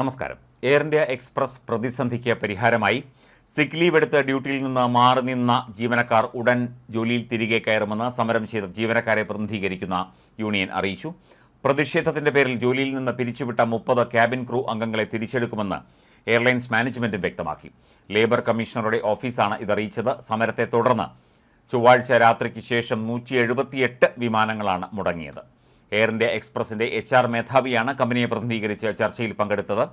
നമസ്കാരം. Air India express പ്രതിസന്ധിക്ക് പരിഹാരമായി സിക്ക് ലീവ് എടുത്ത് ഡ്യൂട്ടിയിൽ നിന്ന് മാറി നിന്ന ജീവനക്കാർ ഉടൻ ജോലിയിൽ തിരികെ കയറുമെന്ന് സമരം ചെയ്ത ജീവനക്കാരെ പ്രതിനിധീകരിക്കുന്ന യൂണിയൻ അറിയിച്ചു. പ്രതിഷേധത്തിന്റെ പേരിൽ ജോലിയിൽ നിന്ന് പിരിച്ചുവിട്ട മുപ്പത് ക്യാബിൻ ക്രൂ അംഗങ്ങളെ തിരിച്ചെടുക്കുമെന്ന് എയർലൈൻസ് മാനേജ്മെന്റും വ്യക്തമാക്കി. ലേബർ കമ്മീഷണറുടെ ഓഫീസാണ് ഇതറിയിച്ചത്. സമരത്തെ തുടർന്ന് ചൊവ്വാഴ്ച രാത്രിക്ക് ശേഷം നൂറ്റി വിമാനങ്ങളാണ് മുടങ്ങിയത്. എയർ ഇന്ത്യ എക്സ്പ്രസിന്റെ എച്ച് ആർ മേധാവിയാണ് കമ്പനിയെ പ്രതിനിധീകരിച്ച് ചർച്ചയിൽ പങ്കെടുത്തത്.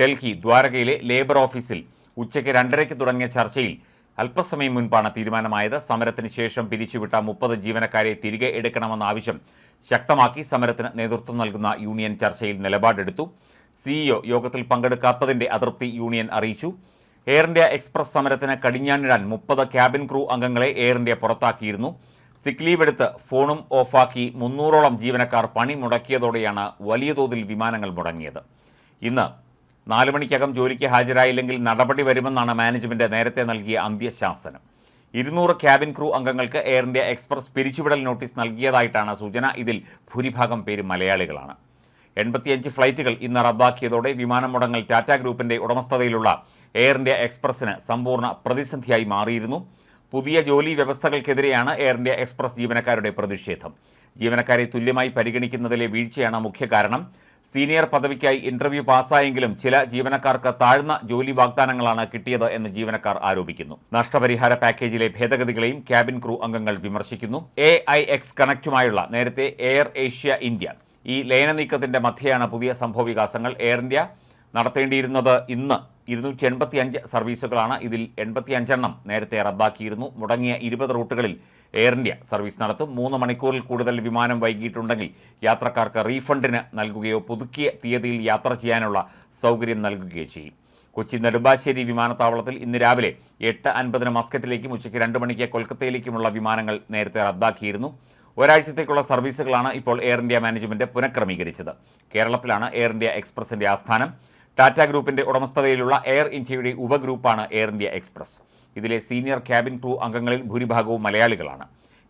ഡൽഹി ദ്വാരകയിലെ ലേബർ ഓഫീസിൽ ഉച്ചയ്ക്ക് രണ്ടരയ്ക്ക് തുടങ്ങിയ ചർച്ചയിൽ അല്പസമയം മുൻപാണ് തീരുമാനമായത്. സമരത്തിന് ശേഷം പിരിച്ചുവിട്ട മുപ്പത് ജീവനക്കാരെ തിരികെ എടുക്കണമെന്ന ആവശ്യം ശക്തമാക്കി സമരത്തിന് നേതൃത്വം നൽകുന്ന യൂണിയൻ ചർച്ചയിൽ നിലപാടെടുത്തു. സിഇഒ യോഗത്തിൽ പങ്കെടുക്കാത്തതിന്റെ അതൃപ്തി യൂണിയൻ അറിയിച്ചു. എയർ ഇന്ത്യ എക്സ്പ്രസ് സമരത്തിന് കടിഞ്ഞാണിടാൻ മുപ്പത് ക്യാബിൻ ക്രൂ അംഗങ്ങളെ എയർ ഇന്ത്യ പുറത്താക്കിയിരുന്നു. സിക്ക് ലീവ് എടുത്ത് ഫോണും ഓഫാക്കി മുന്നൂറോളം ജീവനക്കാർ പണി മുടക്കിയതോടെയാണ് വലിയ തോതിൽ വിമാനങ്ങൾ മുടങ്ങിയത്. ഇന്ന് നാല് മണിക്കകം ജോലിക്ക് ഹാജരായില്ലെങ്കിൽ നടപടി വരുമെന്നാണ് മാനേജ്മെന്റ് നേരത്തെ നൽകിയ അന്ത്യശാസനം. ഇരുന്നൂറ് ക്യാബിൻ ക്രൂ അംഗങ്ങൾക്ക് എയർ ഇന്ത്യ എക്സ്പ്രസ് പിരിച്ചുവിടൽ നോട്ടീസ് നൽകിയതായിട്ടാണ് സൂചന. ഇതിൽ ഭൂരിഭാഗം പേരും മലയാളികളാണ്. എൺപത്തിയഞ്ച് ഫ്ലൈറ്റുകൾ ഇന്ന് റദ്ദാക്കിയതോടെ വിമാനം മുടങ്ങൽ ടാറ്റ ഗ്രൂപ്പിന്റെ ഉടമസ്ഥതയിലുള്ള എയർ ഇന്ത്യ എക്സ്പ്രസിന് സമ്പൂർണ പ്രതിസന്ധിയായി മാറിയിരുന്നു. പുതിയ ജോലി വ്യവസ്ഥകൾക്കെതിരെയാണ് എയർ ഇന്ത്യ എക്സ്പ്രസ് ജീവനക്കാരുടെ പ്രതിഷേധം. ജീവനക്കാരെ തുല്യമായി പരിഗണിക്കുന്നതിലെ വീഴ്ചയാണ് മുഖ്യ കാരണം. സീനിയർ പദവിക്കായി ഇന്റർവ്യൂ പാസ്സായെങ്കിലും ചില ജീവനക്കാർക്ക് താഴ്ന്ന ജോലി വാഗ്ദാനങ്ങളാണ് കിട്ടിയത് എന്ന് ജീവനക്കാർ ആരോപിക്കുന്നു. നഷ്ടപരിഹാര പാക്കേജിലെ ഭേദഗതികളെയും ക്യാബിൻ ക്രൂ അംഗങ്ങൾ വിമർശിക്കുന്നു. എ ഐ എക്സ് കണക്റ്റുമായുള്ള നേരത്തെ എയർ ഏഷ്യ ഇന്ത്യ. ഈ ലയന നീക്കത്തിന്റെ മധ്യയാണ് പുതിയ സംഭവവികാസങ്ങൾ. എയർ ഇന്ത്യ നടത്തേണ്ടിയിരുന്നത് ഇന്ന്. ഇരുന്നൂറ്റി എൺപത്തി അഞ്ച് സർവീസുകളാണ് ഇതിൽ എൺപത്തി അഞ്ചെണ്ണം നേരത്തെ റദ്ദാക്കിയിരുന്നു. മുടങ്ങിയ ഇരുപത് റൂട്ടുകളിൽ എയർ ഇന്ത്യ സർവീസ് നടത്തും. മൂന്ന് മണിക്കൂറിൽ കൂടുതൽ വിമാനം വൈകിയിട്ടുണ്ടെങ്കിൽ യാത്രക്കാർക്ക് റീഫണ്ടിന് നൽകുകയോ പുതുക്കിയ തീയതിയിൽ യാത്ര ചെയ്യാനുള്ള സൗകര്യം നൽകുകയോ ചെയ്യും. കൊച്ചി നെടുമ്പാശ്ശേരി വിമാനത്താവളത്തിൽ ഇന്ന് രാവിലെ എട്ട് അൻപതിന് മസ്കറ്റിലേക്കും ഉച്ചയ്ക്ക് രണ്ട് മണിക്ക് കൊൽക്കത്തയിലേക്കുമുള്ള വിമാനങ്ങൾ നേരത്തെ റദ്ദാക്കിയിരുന്നു. ഒരാഴ്ചത്തേക്കുള്ള സർവീസുകളാണ് ഇപ്പോൾ എയർ ഇന്ത്യ മാനേജ്മെന്റ് പുനഃക്രമീകരിച്ചത്. കേരളത്തിലാണ് എയർ ഇന്ത്യ എക്സ്പ്രസിന്റെ ആസ്ഥാനം. ടാറ്റ ഗ്രൂപ്പിന്റെ ഉടമസ്ഥതയിലുള്ള എയർ ഇന്ത്യയുടെ ഉപഗ്രൂപ്പാണ് എയർ ഇന്ത്യ എക്സ്പ്രസ്. ഇതിലെ സീനിയർ ക്യാബിൻ ക്രൂ അംഗങ്ങളിൽ ഭൂരിഭാഗവും മലയാളികളാണ്.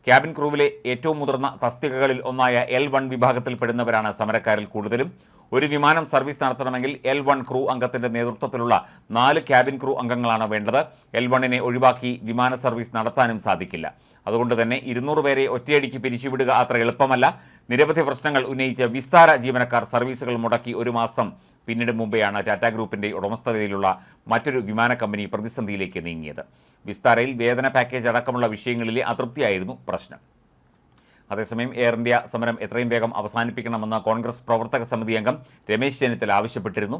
ക്യാബിൻ ക്രൂവിലെ ഏറ്റവും മുതിർന്ന തസ്തികകളിൽ ഒന്നായ എൽ വൺ വിഭാഗത്തിൽപ്പെടുന്നവരാണ് സമരക്കാരിൽ കൂടുതലും. ഒരു വിമാനം സർവീസ് നടത്തണമെങ്കിൽ എൽ വൺ ക്രൂ അംഗത്തിന്റെ നേതൃത്വത്തിലുള്ള നാല് ക്യാബിൻ ക്രൂ അംഗങ്ങളാണ് വേണ്ടത്. എൽ വണ്ണിനെ ഒഴിവാക്കി വിമാന സർവീസ് നടത്താനും സാധിക്കില്ല. അതുകൊണ്ട് തന്നെ ഇരുന്നൂറ് പേരെ ഒറ്റയടിക്ക് പിരിച്ചുവിടുക അത്ര എളുപ്പമല്ല. നിരവധി പ്രശ്നങ്ങൾ ഉന്നയിച്ച് വിസ്താര ജീവനക്കാർ സർവീസുകൾ മുടക്കി ഒരു മാസം പിന്നീട് മുമ്പെയാണ് ടാറ്റ ഗ്രൂപ്പിന്റെ ഉടമസ്ഥതയിലുള്ള മറ്റൊരു വിമാന കമ്പനി പ്രതിസന്ധിയിലേക്ക് നീങ്ങിയത്. വിസ്താരയിൽ വേതന പാക്കേജ് അടക്കമുള്ള വിഷയങ്ങളിലെ അതൃപ്തിയായിരുന്നു പ്രശ്നം. അതേസമയം എയർ ഇന്ത്യ സമരം എത്രയും വേഗം അവസാനിപ്പിക്കണമെന്ന് കോൺഗ്രസ് പ്രവർത്തക സമിതി അംഗം രമേശ് ചെന്നിത്തല ആവശ്യപ്പെട്ടിരുന്നു.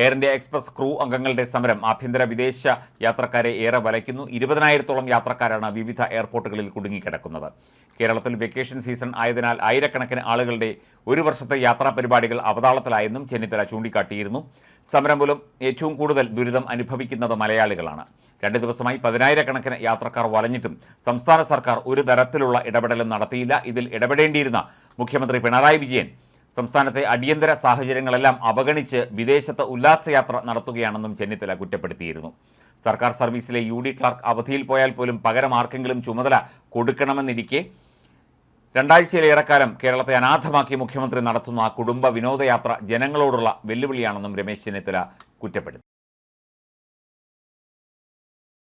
എയർ ഇന്ത്യ എക്സ്പ്രസ് ക്രൂ അംഗങ്ങളുടെ സമരം ആഭ്യന്തര വിദേശ യാത്രക്കാരെ ഏറെ വലയ്ക്കുന്നു. ഇരുപതിനായിരത്തോളം യാത്രക്കാരാണ് വിവിധ എയർപോർട്ടുകളിൽ കുടുങ്ങിക്കിടക്കുന്നത്. കേരളത്തിൽ വെക്കേഷൻ സീസൺ ആയതിനാൽ ആയിരക്കണക്കിന് ആളുകളുടെ ഒരു വർഷത്തെ യാത്രാ പരിപാടികൾ അവതാളത്തിലായെന്നും ചെന്നിത്തല ചൂണ്ടിക്കാട്ടിയിരുന്നു. സമരം മൂലം ഏറ്റവും കൂടുതൽ ദുരിതം അനുഭവിക്കുന്നത് മലയാളികളാണ്. രണ്ട് ദിവസമായി പതിനായിരക്കണക്കിന് യാത്രക്കാർ വലഞ്ഞിട്ടും സംസ്ഥാന സർക്കാർ ഒരു തരത്തിലുള്ള ഇടപെടലും നടത്തിയില്ല. ഇതിൽ ഇടപെടേണ്ടിയിരുന്ന മുഖ്യമന്ത്രി പിണറായി വിജയൻ സംസ്ഥാനത്തെ അടിയന്തര സാഹചര്യങ്ങളെല്ലാം അവഗണിച്ച് വിദേശത്ത് ഉല്ലാസയാത്ര നടത്തുകയാണെന്നും ചെന്നിത്തല കുറ്റപ്പെടുത്തിയിരുന്നു. സർക്കാർ സർവീസിലെ യു ഡി ക്ലാർക്ക് അവധിയിൽ പോയാൽ പോലും പകരം ആർക്കെങ്കിലും ചുമതല കൊടുക്കണമെന്നിരിക്കെ രണ്ടാഴ്ചയിലേറെക്കാലം കേരളത്തെ അനാഥമാക്കി മുഖ്യമന്ത്രി നടത്തുന്ന കുടുംബ വിനോദയാത്ര ജനങ്ങളോടുള്ള വെല്ലുവിളിയാണെന്നും രമേശ് ചെന്നിത്തല കുറ്റപ്പെടുത്തി.